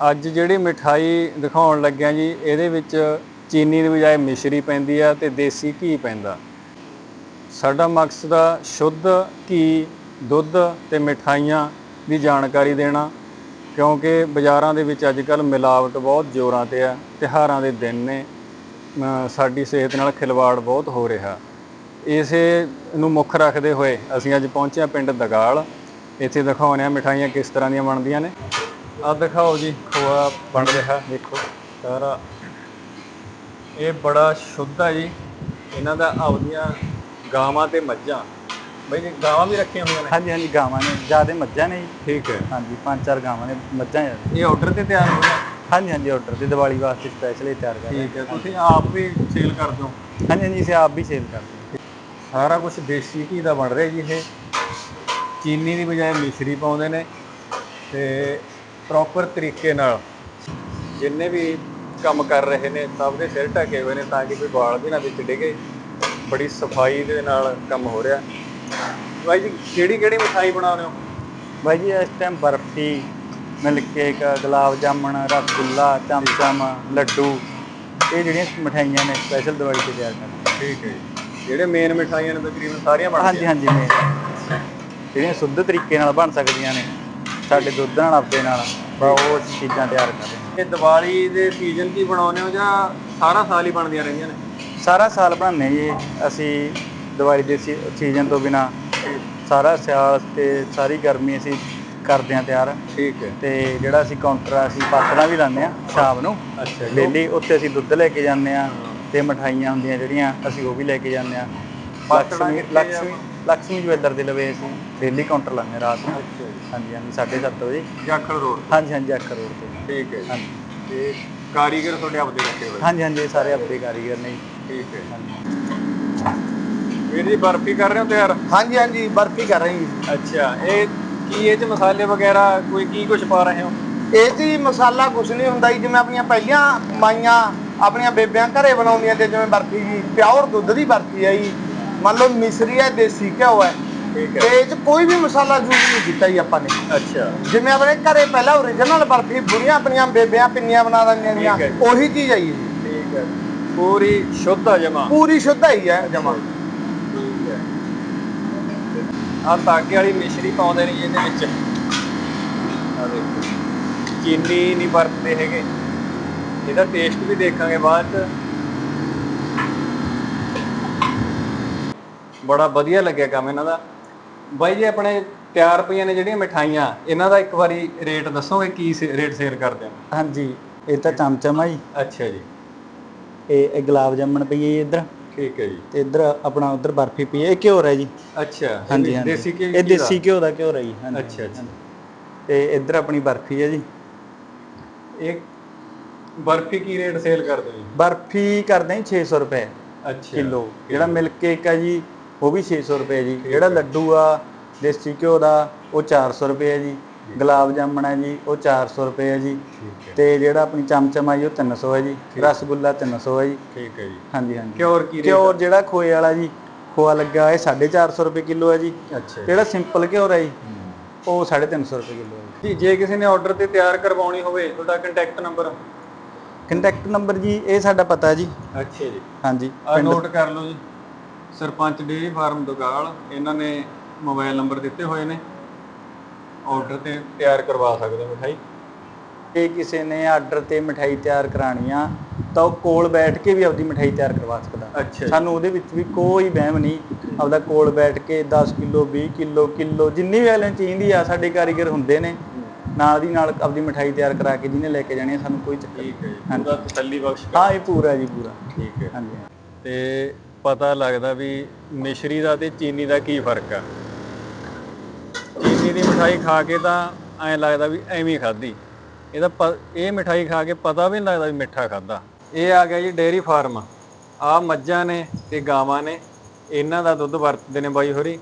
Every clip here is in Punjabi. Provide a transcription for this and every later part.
ਅੱਜ ਜਿਹੜੀ ਮਿਠਾਈ ਦਿਖਾਉਣ ਲੱਗਿਆ ਜੀ, ਇਹਦੇ ਵਿੱਚ ਚੀਨੀ ਦੀ ਬਜਾਏ ਮਿਸ਼ਰੀ ਪੈਂਦੀ ਆ ਤੇ ਦੇਸੀ ਘੀ ਪੈਂਦਾ। ਸਾਡਾ ਮਕਸਦ ਆ ਸ਼ੁੱਧ ਘੀ, ਦੁੱਧ ਤੇ ਮਿਠਾਈਆਂ ਦੀ ਜਾਣਕਾਰੀ ਦੇਣਾ, ਕਿਉਂਕਿ ਬਾਜ਼ਾਰਾਂ ਦੇ ਵਿੱਚ ਅੱਜ ਕੱਲ ਮਿਲਾਵਟ ਬਹੁਤ ਜ਼ੋਰਾਂ ਤੇ ਆ, ਤਿਉਹਾਰਾਂ ਦੇ ਦਿਨ ਨੇ ਸਾਡੀ ਸਿਹਤ ਨਾਲ ਖਿਲਵਾੜ ਬਹੁਤ ਹੋ ਰਿਹਾ। ਇਸੇ ਨੂੰ ਮੁੱਖ ਰੱਖਦੇ ਹੋਏ ਅਸੀਂ ਅੱਜ ਪਹੁੰਚੇ ਹਾਂ ਪਿੰਡ ਦਗਾਲ। ਇੱਥੇ ਦਿਖਾਉਂਦੇ ਆ ਮਿਠਾਈਆਂ ਕਿਸ ਤਰ੍ਹਾਂ ਦੀਆਂ ਬਣਦੀਆਂ ਨੇ। ਆ ਦਿਖਾਓ ਜੀ ਖੋਆ ਬਣ ਰਿਹਾ ਦੇਖੋ ਸਾਰਾ। ਇਹ ਬੜਾ ਸ਼ੁੱਧ ਆ ਜੀ। ਇਹਨਾਂ ਦਾ ਆਪਦੀਆਂ ਗਾਵਾਂ ਤੇ ਮੱਝਾਂ। ਬਈ ਜੀ ਗਾਵਾਂ ਵੀ ਰੱਖੀਆਂ ਹੋਈਆਂ ਨੇ? ਹਾਂਜੀ ਹਾਂਜੀ ਗਾਵਾਂ ਨੇ। ਜਿਆਦੇ ਮੱਝਾਂ ਨੇ ਜੀ। ਠੀਕ ਹੈ। ਹਾਂਜੀ ਪੰਜ ਚਾਰ ਗਾਵਾਂ ਨੇ ਮੱਝਾਂ ਇਹ ਆਰਡਰ ਤੇ ਤਿਆਰ ਹੋ ਗਿਆ ਹਾਂਜੀ ਹਾਂਜੀ ਆਰਡਰ ਤੇ ਦੀਵਾਲੀ ਵਾਸਤੇ ਸਪੈਸ਼ਲ ਹੀ ਤਿਆਰ ਕਰ ਠੀਕ ਹੈ। ਤੁਸੀਂ ਆਪ ਵੀ ਸੇਲ ਕਰਦੇ ਹੋ ਹਾਂ। ਹਾਂਜੀ ਹਾਂਜੀ ਅਸੀਂ ਆਪ ਵੀ ਸੇਲ ਕਰਦੇ ਸਾਰਾ ਕੁਝ ਦੇਸੀ ਘੀ ਦਾ ਬਣ ਰਿਹਾ ਜੀ ਇਹ। ਚੀਨੀ ਦੀ ਬਜਾਏ ਮਿਸ਼ਰੀ ਪਾਉਂਦੇ ਨੇ ਤੇ ਪ੍ਰੋਪਰ ਤਰੀਕੇ ਨਾਲ। ਜਿੰਨੇ ਵੀ ਕੰਮ ਕਰ ਰਹੇ ਨੇ ਸਭ ਦੇ ਸਿਰ ਢਕੇ ਹੋਏ ਨੇ ਤਾਂ ਕਿ ਕੋਈ ਵਾਲ ਵੀ ਨਾ ਵਿੱਚ ਡਿੱਗੇ। ਬੜੀ ਸਫ਼ਾਈ ਦੇ ਨਾਲ ਕੰਮ ਹੋ ਰਿਹਾ। ਬਾਈ ਜੀ ਕਿਹੜੀ ਕਿਹੜੀ ਮਿਠਾਈ ਬਣਾਉਂਦੇ ਹੋ। ਬਾਈ ਜੀ ਇਸ time barfi milk cake gulab jamun rasgulla chamcham laddu. ਇਹ ਜਿਹੜੀਆਂ ਮਠਾਈਆਂ ਨੇ ਸਪੈਸ਼ਲ ਦੀਵਾਲੀ ਤੇ ਤਿਆਰ ਕਰਦੇ। ਠੀਕ ਹੈ ਜੀ। ਜਿਹੜੇ ਮੇਨ ਮਿਠਾਈਆਂ ਨੇ ਤਕਰੀਬਨ ਸਾਰੀਆਂ ਹਾਂ। ਹਾਂਜੀ ਬਣਦੀਆਂ ਹਾਂਜੀ ਨੇ ਜਿਹੜੀਆਂ ਸ਼ੁੱਧ ਤਰੀਕੇ ਨਾਲ ਬਣ ਸਕਦੀਆਂ ਨੇ। ਸਾਡੇ ਦੁੱਧ ਨਾਲ ਆਪਦੇ ਨਾਲ ਬਾ ਉਹ ਚੀਜ਼ਾਂ ਤਿਆਰ ਕਰਦੇ। ਇਹ ਦੀਵਾਲੀ ਦੇ ਸੀਜ਼ਨ 'ਚ ਹੀ ਬਣਾਉਂਦੇ ਹੋ ਜਾਂ ਸਾਰਾ ਸਾਲ ਹੀ ਬਣਦੀਆਂ ਰਹਿੰਦੀਆਂ ਨੇ? ਸਾਰਾ ਸਾਲ ਬਣਾਉਂਦੇ ਜੀ ਅਸੀਂ ਦੀਵਾਲੀ ਦੇ ਸੀਜ਼ਨ ਤੋਂ ਬਿਨਾ ਸਾਰਾ ਸਿਆਲ ਤੇ ਸਾਰੀ ਗਰਮੀ ਅਸੀਂ ਕਰਦੇ ਹਾਂ ਤਿਆਰ। ਠੀਕ ਹੈ। ਤੇ ਜਿਹੜਾ ਅਸੀਂ ਕਾਊਂਟਰ ਆ ਅਸੀਂ ਪਾਤੜਾ ਵੀ ਲਾਉਂਦੇ ਆ ਸ਼ਾਮ ਨੂੰ। ਅੱਛਾ ਡੇਲੀ ਉੱਥੇ ਅਸੀਂ ਦੁੱਧ ਲੈ ਕੇ ਜਾਂਦੇ ਆ ਤੇ ਮਠਾਈਆਂ ਹੁੰਦੀਆਂ ਜਿਹੜੀਆਂ ਅਸੀਂ ਉਹ ਵੀ ਲੈ ਕੇ ਜਾਂਦੇ ਆ ਲਕਸ਼ਮੀ ਲక్ష్ਮੀ ਜਵੈਲਰ ਦੇ ਲਵੇ ਅਸੀਂ। ਡੇਲੀ ਕਾਊਂਟਰ ਲਾਉਂਦੇ ਰਾਤ ਨੂੰ। ਹਾਂਜੀ ਹਾਂਜੀ 7:30 ਵਜੇ। ਜਾਖੜ ਰੋਡ ਹਾਂਜੀ ਹਾਂਜੀ ਜਾਖੜ ਰੋਡ ਤੇ। ਠੀਕ ਹੈ ਹਾਂਜੀ। ਤੇ ਕਾਰੀਗਰ ਤੁਹਾਡੇ ਆਪਦੇ ਰੱਖੇ ਹੋਏ? ਹਾਂਜੀ ਹਾਂਜੀ ਸਾਰੇ ਆਪਦੇ ਕਾਰੀਗਰ ਨੇ ਠੀਕ ਹੈ। ਹਾਂਜੀ। ਵੀਰ ਜੀ ਬਰਫੀ ਕਰ ਰਹੇ ਹੋ ਤਿਆਰ? ਹਾਂਜੀ ਹਾਂਜੀ ਬਰਫੀ ਕਰ ਰਹੇ ਹਾਂ ਅੱਛਾ ਇਹ ਕੀ ਇਹ ਚ ਮਸਾਲੇ ਵਗੈਰਾ ਕੋਈ ਕੀ ਕੁਝ ਪਾ ਰਹੇ ਹੋ? ਇਹ ਜੀ ਮਸਾਲਾ ਕੁਝ ਨਹੀਂ ਹੁੰਦਾ ਜੀ ਜਿਵੇਂ ਆਪਣੀਆਂ ਪਹਿਲੀਆਂ ਮਾਈਆਂ ਆਪਣੀਆਂ ਬੇਬਿਆਂ ਘਰੇ ਬਣਾਉਂਦੀਆਂ ਤੇ ਜਿਵੇਂ ਬਰਫੀ ਜੀ ਪਿਓਰ ਦੁੱਧ ਦੀ ਬਰਫੀ ਆ ਜੀ। ਮੰਨ ਲਓ ਮਿਸਰੀ ਹੈ ਦੇਸੀ ਘਿਓ ਹੈ ਠੀਕ ਤੇ ਇਹ ਚ ਕੋਈ ਵੀ ਮਸਾਲਾ ਯੂਜ਼ ਨਹੀਂ ਕੀਤਾ ਜੀ ਆਪਾਂ ਨੇ। ਅੱਛਾ। ਜਿਵੇਂ ਆਪਣੇ ਘਰੇ ਪਹਿਲਾਂ ਓਰੀਜਨਲ ਬਰਫੀ ਬੁੜੀਆਂ ਆਪਣੀਆਂ ਬੇਬਿਆਂ ਪਿੰਨੀਆਂ ਬਣਾ ਦਿੰਦੀਆਂ ਠੀਕ ਹੈ ਨੇ ਉਹੀ ਚੀਜ਼ ਹੈ ਜੀ। ਠੀਕ ਹੈ। ਪੂਰੀ ਸ਼ੁੱਧ ਆ ਜਮਾ। ਪੂਰੀ ਸ਼ੁੱਧਾਈ ਹੈ ਜਮਾ। ਠੀਕ ਹੈ। ਆ ਤਾਗੇ ਵਾਲੀ ਮਿਸ਼ਰੀ ਪਾਉਂਦੇ ਨੇ ਜੀ ਇਹਦੇ ਵਿੱਚ। ਆ ਦੇਖੋ। ਚੀਨੀ ਨਹੀਂ ਵਰਤਦੇ ਹੈਗੇ। ਇਹਦਾ ਟੇਸਟ ਵੀ ਦੇਖਾਂਗੇ ਬਾਅਦ ਚ। ਬੜਾ ਵਧੀਆ ਲੱਗਿਆ ਕੰਮ ਇਹਨਾਂ ਦਾ। ਬਾਈ ਜੀ ਆਪਣੇ ਤਿਆਰ ਪਈਆਂ ਨੇ ਜਿਹੜੀਆਂ ਮਿਠਾਈਆਂ ਇਹਨਾਂ ਦਾ ਇੱਕ ਵਾਰੀ ਰੇਟ ਦੱਸੋਗੇ ਕੀ ਰੇਟ ਸੇਲ ਕਰਦੇ ਹੋ ਹਾਂਜੀ ਇਹ ਤਾਂ ਚਮਚਮ ਆ ਜੀ। ਅੱਛਾ ਜੀ। ਇਹ ਇਹ ਗੁਲਾਬ ਜਾਮਣ ਪਈ ਹੈ ਇੱਧਰ। ਠੀਕ ਹੈ ਜੀ। ਤੇ ਇੱਧਰ ਆਪਣਾ ਉੱਧਰ ਬਰਫੀ ਪਈ ਹੈ ਇਹ ਘਿਓ ਹੈ ਜੀ। ਅੱਛਾ ਹਾਂਜੀ ਦੇਸੀ ਘੀ ਇਹ ਦੇਸੀ ਘਿਓ ਦਾ ਘਿਓ ਹੈ ਜੀ ਹਾਂਜੀ। ਅੱਛਾ, ਅੱਛਾ। ਤੇ ਇੱਧਰ ਆਪਣੀ ਬਰਫੀ ਹੈ ਜੀ। ਇਹ ਬਰਫੀ ਕੀ ਰੇਟ ਸੇਲ ਕਰਦੇ ਹੋ ਜੀ? ਬਰਫੀ ਕਰਦੇ ਹਾਂ 600 ਰੁਪਏ ਅੱਛਾ ਕਿਲੋ। ਜਿਹੜਾ ਮਿਲਕ ਕੇਕ ਹੈ ਜੀ ਉਹ ਵੀ 600 ਰੁਪਏ ਜੀ। ਜਿਹੜਾ ਲੱਡੂ ਆ ਦੇਸੀ ਘਿਓ ਦਾ ਉਹ 400 ਰੁਪਏ ਹੈ। ਜੀ ਗੁਲਾਬ ਜਾਮਣ ਹੈ ਜੀ ਉਹ 400 ਰੁਪਏ ਹੈ। ਜੀ ਤੇ ਜਿਹੜਾ ਆਪਣੀ ਚਮਚਮ ਆ ਜੀ ਉਹ 300 ਹੈ ਜੀ। ਰਸਗੁੱਲਾ 300 ਹੈ ਜੀ। ਠੀਕ ਹੈ ਜੀ। ਹਾਂਜੀ ਹਾਂਜੀ। ਕਿਉਰ ਕੀ ਰੇਟ ਜਿਹੜਾ ਖੋਏ ਵਾਲਾ ਜੀ ਖੋਆ ਲੱਗਾ ਇਹ 450 ਰੁਪਏ ਕਿਲੋ ਹੈ ਜੀ। ਅੱਛਾ। ਜਿਹੜਾ ਸਿੰਪਲ ਘਿਓ ਹੈ ਜੀ ਉਹ 350 ਰੁਪਏ ਕਿਲੋ ਹੈ ਜੀ। ਜੇ ਕਿਸੇ ਨੇ ਆਰਡਰ ਤੇ ਤਿਆਰ ਕਰਵਾਉਣੀ ਹੋਵੇ ਤੁਹਾਡਾ ਕੰਟੈਕਟ ਨੰਬਰ ਕੰਟੈਕਟ ਨੰਬਰ ਜੀ ਇਹ ਸਾਡਾ ਪਤਾ ਜੀ। ਅੱਛਾ ਜੀ। ਹਾਂਜੀ ਆ ਨੋਟ ਕਰ ਲਓ ਜੀ। ਸਰਪੰਚ ਡੇਰੀ ਫਾਰਮ ਦੁਗਾਲ ਇਹਨਾਂ ਨੇ ਮੋਬਾਈਲ ਨੰਬਰ ਦਿੱਤੇ ਹੋਏ ਨੇ। ਆਰਡਰ ਤੇ ਤਿਆਰ ਕਰਵਾ ਸਕਦੇ ਹੋ ਮਿਠਾਈ। ਜੇ ਕਿਸੇ ਨੇ ਆਰਡਰ ਤੇ ਮਠਾਈ ਤਿਆਰ ਕਰਾਣੀ ਆ ਤਾਂ ਉਹ ਕੋਲ ਬੈਠ ਕੇ ਵੀ ਆਪਦੀ ਮਠਾਈ ਤਿਆਰ ਕਰਵਾ ਸਕਦਾ। ਸਾਨੂੰ ਉਹਦੇ ਵਿੱਚ ਵੀ ਕੋਈ ਵਹਿਮ ਨਹੀਂ ਆਪਦਾ ਕੋਲ ਬੈਠ ਕੇ 10 ਕਿਲੋ 20 ਕਿਲੋ ਕਿਲੋ ਜਿੰਨੀ ਵੈਲੈਂ ਚਾਹੀਦੀ ਆ ਸਾਡੇ ਕਾਰੀਗਰ ਹੁੰਦੇ ਨੇ। ਨਾਲ ਦੀ ਨਾਲ ਆਪਦੀ ਮਠਾਈ ਤਿਆਰ ਕਰਾ ਕੇ ਜਿਹਨੇ ਲੈ ਕੇ ਜਾਣੀ ਆ ਸਾਨੂੰ ਕੋਈ ਚੱਕਰ ਨਹੀਂ ਠੀਕ ਹੈ ਜੀ। ਹਾਂਜੀ। ਪੂਰਾ ਤਸੱਲੀ ਬਖਸ਼ ਹਾਂ ਇਹ ਪੂਰਾ ਜੀ ਪੂਰਾ। ਠੀਕ ਹੈ। ਹਾਂਜੀ। ਤੇ ਪਤਾ ਲੱਗਦਾ ਵੀ ਮਿਸ਼ਰੀ ਦਾ ਤੇ ਚੀਨੀ ਦਾ ਕੀ ਫ਼ਰਕ ਆ। ਚੀਨੀ ਦੀ ਮਿਠਾਈ ਖਾ ਕੇ ਤਾਂ ਐਂ ਲੱਗਦਾ ਵੀ ਐਵੇਂ ਖਾਧੀ। ਇਹਦਾ ਪ- ਇਹ ਮਿਠਾਈ ਖਾ ਕੇ ਪਤਾ ਵੀ ਨਹੀਂ ਲੱਗਦਾ ਵੀ ਮਿੱਠਾ ਖਾਦਾ ਇਹ ਆ ਗਿਆ ਜੀ ਡੇਅਰੀ ਫਾਰਮ। ਆ ਮੱਝਾਂ ਨੇ ਤੇ ਗਾਵਾਂ ਨੇ ਇਹਨਾਂ ਦਾ ਦੁੱਧ ਵਰਤਦੇ ਨੇ ਬਾਈ ਹੋਰੀ।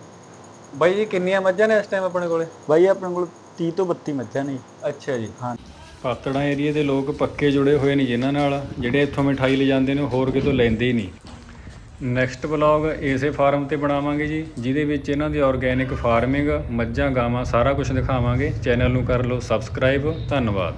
ਬਾਈ ਜੀ ਕਿੰਨੀਆਂ ਮੱਝਾਂ ਨੇ ਇਸ ਟਾਈਮ ਆਪਣੇ ਕੋਲੇ? ਬਾਈ ਆਪਣੇ ਕੋਲ 30 ਤੋਂ 32 ਮੱਝਾਂ ਨੇ ਜੀ। ਅੱਛਾ ਜੀ। ਹਾਂ। ਪਾਤੜਾਂ ਏਰੀਏ ਦੇ ਲੋਕ ਪੱਕੇ ਜੁੜੇ ਹੋਏ ਨੇ ਜਿਨ੍ਹਾਂ ਨਾਲ। ਜਿਹੜੇ ਇੱਥੋਂ ਮਿਠਾਈ ਲੈ ਜਾਂਦੇ ਨੇ ਹੋਰ ਕਿਤੋਂ ਲੈਂਦੇ ਹੀ ਨਹੀਂ। ਨੈਕਸਟ ਵਲੌਗ ਇਸੇ ਫਾਰਮ ਤੇ ਬਣਾਵਾਂਗੇ ਜੀ, ਜਿਹਦੇ ਵਿੱਚ ਇਹਨਾਂ ਦੀ ਆਰਗੇਨਿਕ ਫਾਰਮਿੰਗ ਮੱਝਾਂ, ਗਾਵਾਂ ਸਾਰਾ ਕੁਝ ਦਿਖਾਵਾਂਗੇ। ਚੈਨਲ ਨੂੰ ਕਰ ਲਓ ਸਬਸਕ੍ਰਾਈਬ ਧੰਨਵਾਦ।